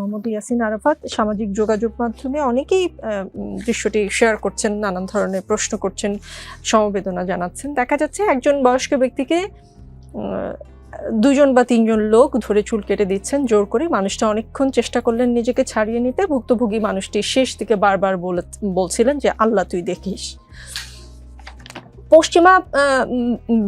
মোহাম্মদ ইয়াসিন আরাফাত সামাজিক যোগাযোগ মাধ্যমে অনেকেই দৃশ্যটি শেয়ার করছেন, নানান ধরনের প্রশ্ন করছেন, সমবেদনা জানাচ্ছেন। দেখা যাচ্ছে একজন বয়স্ক ব্যক্তিকে দুজন বা তিনজন লোক ধরে চুল কেটে দিচ্ছেন, জোর করে। মানুষটা অনেকক্ষণ চেষ্টা করলেন নিজেকে ছাড়িয়ে নিতে। ভুক্তভোগী মানুষটি শেষ দিকে বারবার বলে, বলছিলেন যে, আল্লাহ তুই দেখিস। পশ্চিমা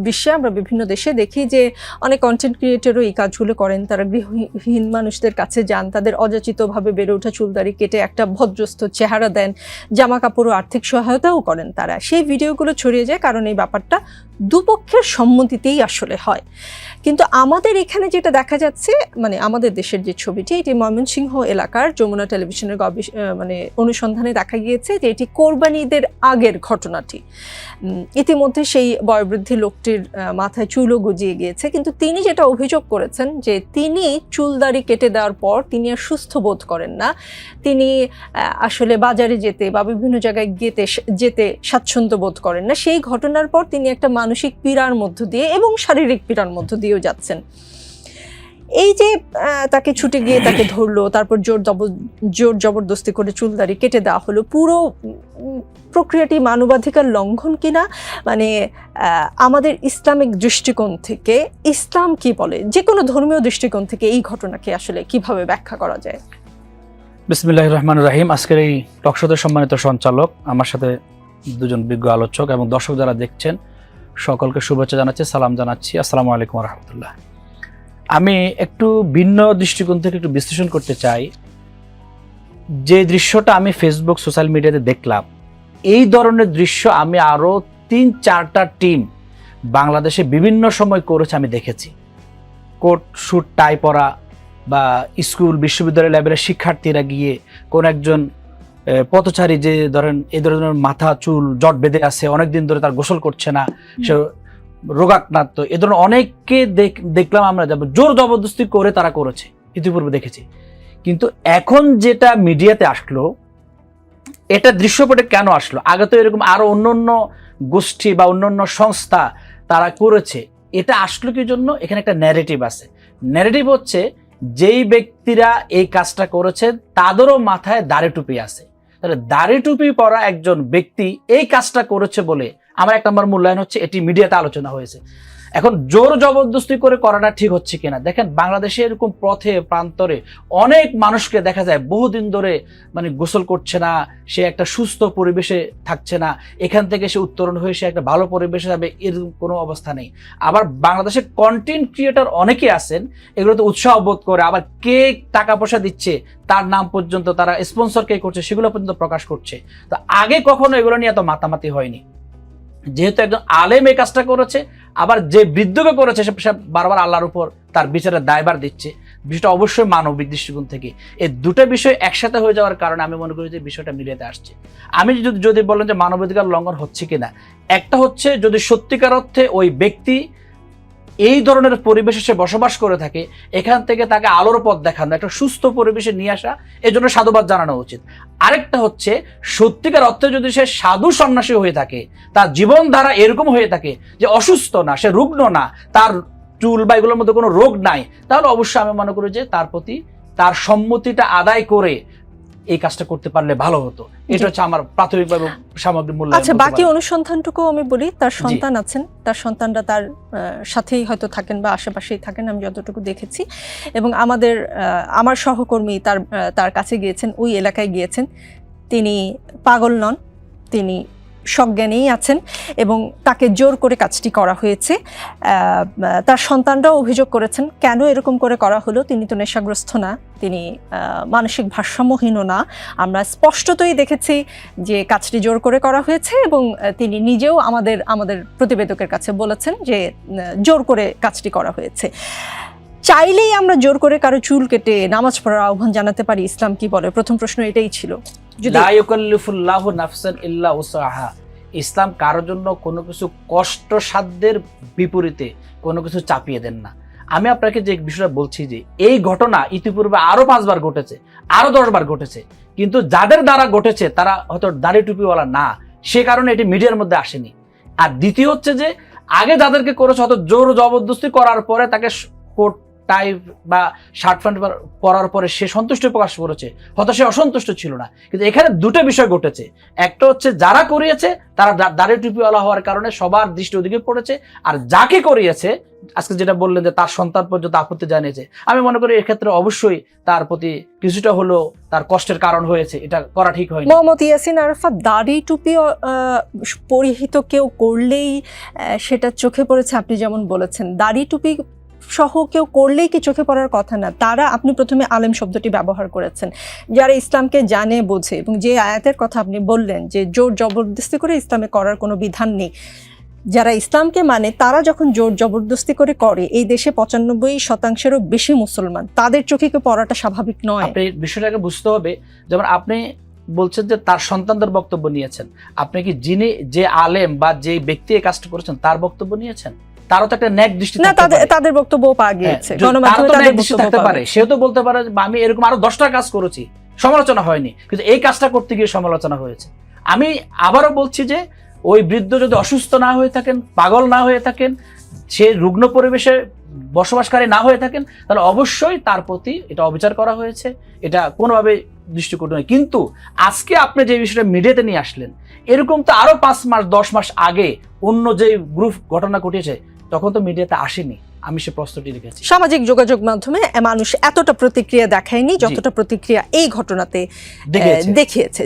বিশ্বে আমরা বিভিন্ন দেশে দেখি যে অনেক কন্টেন্ট ক্রিয়েটরও এই কাজগুলো করেন। তারা গৃহহীন মানুষদের কাছে যান, তাদের অযাচিতভাবে বেড়ে ওঠা চুলদারি কেটে একটা ভদ্রস্ত চেহারা দেন জামা কাপড় ও আর্থিক সহায়তাও করেন তারা। সেই ভিডিওগুলো ছড়িয়ে যায় কারণ এই ব্যাপারটা দুপক্ষের সম্মতিতেই আসলে হয়। কিন্তু আমাদের এখানে যেটা দেখা যাচ্ছে মানে আমাদের দেশের যে ছবিটি, এটি ময়মনসিংহ এলাকার যমুনা টেলিভিশনের গবেষ- মানে অনুসন্ধানে দেখা গিয়েছে যে এটি কোরবানিদের আগের ঘটনাটি। ইতিমধ্যে সেই বয়োবৃদ্ধি লোকটির মাথায় চুলও গজিয়ে গিয়েছে। কিন্তু তিনি যেটা অভিযোগ করেছেন যে তিনি চুলদারি কেটে দেওয়ার পর তিনি আর সুস্থ বোধ করেন না। তিনি আসলে বাজারে যেতে বা বিভিন্ন জায়গায় যেতে যেতে স্বাচ্ছন্দ্য বোধ করেন না। সেই ঘটনার পর তিনি একটা মানসিক পীড়ার মধ্য দিয়ে এবং শারীরিক পীড়ার মধ্য দিয়েও যাচ্ছেন। এই যে তাকে ছুটে গিয়ে তাকে ধরলো, তারপর জোর জোর জবরদস্তি করে চুলদারি কেটে দেওয়া হলো, পুরো প্রক্রিয়াটি মানবাধিকার লঙ্ঘন কিনা? মানে আমাদের ইসলামিক দৃষ্টিকোণ থেকে, ইসলাম কি বলে? যে কোনো ধর্মীয় দৃষ্টিকোণ থেকে এই ঘটনাকে আসলে কীভাবে ব্যাখ্যা করা যায়? বিসমিল্লাহ রহমান রাহিম। আজকের এই টকশোদের সম্মানিত সঞ্চালক, আমার সাথে দুজন বিজ্ঞ আলোচক এবং দর্শক যারা দেখছেন সকলকে শুভেচ্ছা জানাচ্ছি, সালাম জানাচ্ছি। আসসালামু আলাইকুম রহমতুল্লাহ আমি একটু ভিন্ন দৃষ্টিকোণ থেকে একটু বিশ্লেষণ করতে চাই। যে দৃশ্যটা আমি ফেসবুক সোশ্যাল মিডিয়াতে দেখলাম, এই ধরনের দৃশ্য আমি আরও তিন চারটা টিম বাংলাদেশে বিভিন্ন সময় করেছে আমি দেখেছি। কোট শুট টাই পরা বা স্কুল, বিশ্ববিদ্যালয় লেভেলের শিক্ষার্থীরা গিয়ে কোন একজন পথচারী যে ধরেন এই ধরনের মাথা চুল জট বেঁধে আছে অনেকদিন ধরে তার গোসল করছে না সে রোগাক্রান্ত এ ধরনের অনেককে দেখ- দেখলাম আমরা যাব জোর জবরদস্তি করে তারা করেছে ইতিপূর্বে দেখেছি। কিন্তু এখন যেটা মিডিয়াতে আসলো এটা দৃশ্যপটে কেন আসলো? আগে তো এরকম আরও অন্য অন্য গোষ্ঠী বা অন্য অন্য সংস্থা তারা করেছে এটা আসলো কি জন্য? এখানে একটা ন্যারেটিভ আছে। ন্যারেটিভ হচ্ছে যেই ব্যক্তিরা এই কাজটা করেছে তাদেরও মাথায় দাড়ি টুপি আছে। তাহলে দাড়ি টুপি পরা একজন ব্যক্তি এই কাজটা করেছে বলে আমার এক নম্বর মূল্যায়ন হচ্ছে, এটি মিডিয়াতে আলোচনা হয়েছে। এখন জোর জবরদস্তি করে করাটা ঠিক হচ্ছে কিনা? দেখেন, বাংলাদেশে এরকম পথে, প্রান্তরে অনেক মানুষকে দেখা যায় বহুদিন ধরে মানে গোসল করছে না, সে একটা সুস্থ পরিবেশে থাকছে না, এখান থেকে সে উত্তরণ হয়ে সে একটা ভালো পরিবেশে যাবে, এরকম কোনো অবস্থা নেই। আবার বাংলাদেশে কন্টেন্ট ক্রিয়েটর অনেকে আছেন এগুলোতে উৎসাহ বোধ করে, আবার কে টাকা পয়সা দিচ্ছে, তার নাম পর্যন্ত তারা স্পন্সর কে করছে, সেগুলো পর্যন্ত প্রকাশ করছে। তো আগে কখনো এগুলো নিয়ে এত মাতামাতি হয়নি। যেহেতু একজন আলেম এই কাজটা করেছে আবার যে বৃদ্ধকে করেছে, সে বারবার আল্লাহর উপর তার বিচারের দায়বার দিচ্ছে। বিষয়টা অবশ্যই মানবিক দৃষ্টিকোণ থেকে। এই দুটো বিষয় একসাথে হয়ে যাওয়ার কারণে আমি মনে করি যে বিষয়টা মিলিয়ে আসছে। আমি যদি যদি বলেন যে মানবাধিকার লঙ্ঘন হচ্ছে কিনা, একটা হচ্ছে যদি সত্যিকার অর্থে ওই ব্যক্তি এই ধরনের পরিবেশে সে বসবাস করে থাকে, এখান থেকে তাকে আলোর পথ দেখানো, একটা সুস্থ পরিবেশে নিয়ে আসা, এজন্য সাধুবাদ জানানো উচিত। আরেকটা হচ্ছে, সত্যিকার অর্থে যদি সে সাধু সন্ন্যাসী হয়ে থাকে, তার জীবনধারা এরকম হয়ে থাকে যে অসুস্থ না, সে রুগ্ন না, তার চুল বা এগুলোর মধ্যে কোনো রোগ নাই, তাহলে অবশ্যই আমি মনে করি যে তার প্রতি তার সম্মতিটা আদায় করে এই কাজটা করতে পারলে ভালো হতো। এটা হচ্ছে আমার প্রাথমিকভাবে সামগ্রিক মূল্য আচ্ছা বাকি অনুসন্ধানটুকু আমি বলি তার সন্তান আছেন তার সন্তানরা তার সাথেই হয়তো থাকেন বা আশেপাশেই থাকেন আমি যতটুকু দেখেছি। এবং আমাদের আমার সহকর্মী তার তার কাছে গিয়েছেন ওই এলাকায় গিয়েছেন। তিনি পাগল নন তিনি সজ্ঞানেই আছেন এবং তাকে জোর করে কাজটি করা হয়েছে। তার সন্তানরাও অভিযোগ করেছেন, কেন এরকম করে করা হলো? তিনি তো নেশাগ্রস্ত না, তিনি মানসিক ভারসাম্যহীনও না। আমরা স্পষ্টতই দেখেছি যে কাজটি জোর করে করা হয়েছে এবং তিনি নিজেও আমাদের আমাদের প্রতিবেদকের কাছে বলেছেন যে জোর করে কাজটি করা হয়েছে। চাইলেই আমরা জোর করে কারও চুল কেটে নামাজ পড়ার আহ্বান জানাতে পারি, ইসলাম কি বলে? প্রথম প্রশ্ন এটাই ছিল। ইসলাম কারোর জন্য কোনো কিছু কষ্ট সাধ্যের বিপরীতে কোনো কিছু চাপিয়ে দেন না। আমি আপনাকে যে বিষয়টা বলছি যে, এই ঘটনা ইতিপূর্বে আরও পাঁচবার ঘটেছে, আরও দশবার ঘটেছে। কিন্তু যাদের দ্বারা ঘটেছে, তারা হয়তো দাড়ি টুপিওয়ালা না। সে কারণে এটি মিডিয়ার মধ্যে আসেনি। আর দ্বিতীয় হচ্ছে যে, আগে যাদেরকে করেছে হয়তো জোর জবরদস্তি করার পরে তাকে কোট টাই বা শার্ট প্যান্ট পরার পরে সে সন্তুষ্ট প্রকাশ করেছে, হয়তো সে অসন্তুষ্ট ছিল না। কিন্তু এখানে দুটো বিষয় ঘটেছে। একটা হচ্ছে যারা করিয়েছে, তারা দা- দাড়ি টুপিওয়ালা হওয়ার কারণে সবার দৃষ্টি ওদিকে পড়েছে, আর যাকে করিয়েছে, আজকে যেটা বললেন যে তার সন্তান পর্যন্ত আপত্তি জানিয়েছে, আমি মনে করি এক্ষেত্রে অবশ্যই তার প্রতি কিছুটা হলেও তার কষ্টের কারণ হয়েছে, এটা করা ঠিক হয়নি। মোহাম্মদ ইয়াসিন আরাফাত দাড়ি টুপি পরিহিত কেউ করলেই সেটা চোখে পড়েছে, আপনি যেমন বলেছেন। দাড়ি টুপি সহ কেউ করলেই কি চোখে পড়ার কথা না, তারা আপনি প্রথমে আলেম শব্দটি ব্যবহার করেছেন। যারা ইসলামকে জানে, বোঝে এবং যে আয়াতের কথা আপনি বললেন যে জোর জবরদস্তি করে ইসলামে করার কোনো বিধান নেই, যারা ইসলামকে মানে তারা যখন জোর জবরদস্তি করে করে, এই দেশে পঁচানব্বই শতাংশেরও বেশি মুসলমান, তাদের চোখে কেউ পড়াটা স্বাভাবিক নয়? আপনি বিষয়টাকে বুঝতে হবে, যেমন আপনি বলছেন যে তার সন্তানদের বক্তব্য নিয়েছেন, আপনি কি যিনি যে আলেম বা যে ব্যক্তি এই কাজটা করেছেন তার বক্তব্য নিয়েছেন? তারও তো একটা ন্যাক দৃষ্টি না তাদের তাদের বক্তব্য পাওয়া গিয়েছে হ্যাঁ, গণমাধ্যমে তাদের দৃষ্টি থাকতে পারে। সেও তো বলতে পারে আমি এরকম আরও দশটা কাজ করেছি সমালোচনা হয়নি কিন্তু এই কাজটা করতে গিয়ে সমালোচনা হয়েছে। আমি আবারও বলছি যে ওই বৃদ্ধ যদি অসুস্থ না হয়ে থাকেন পাগল না হয়ে থাকেন সে রুগ্ন পরিবেশে বসবাসকারী না হয়ে থাকেন তাহলে অবশ্যই তার প্রতি এটা অবিচার করা হয়েছে এটা কোনোভাবে দৃষ্টিকোণ নয়। কিন্তু আজকে আপনি যে বিষয়টা মিডিয়াতে নিয়ে আসলেন এরকম তো আরও পাঁচ মাস দশ মাস আগে অন্য যে গ্রুপ ঘটনা ঘটেছে তখন তো মিডিয়াতে আসেনি। আমি সে প্রশ্নটি রেখেছি সামাজিক যোগাযোগ মাধ্যমে মানুষ এতটা প্রতিক্রিয়া দেখায়নি যতটা প্রতিক্রিয়া এই ঘটনাতে দেখিয়েছে।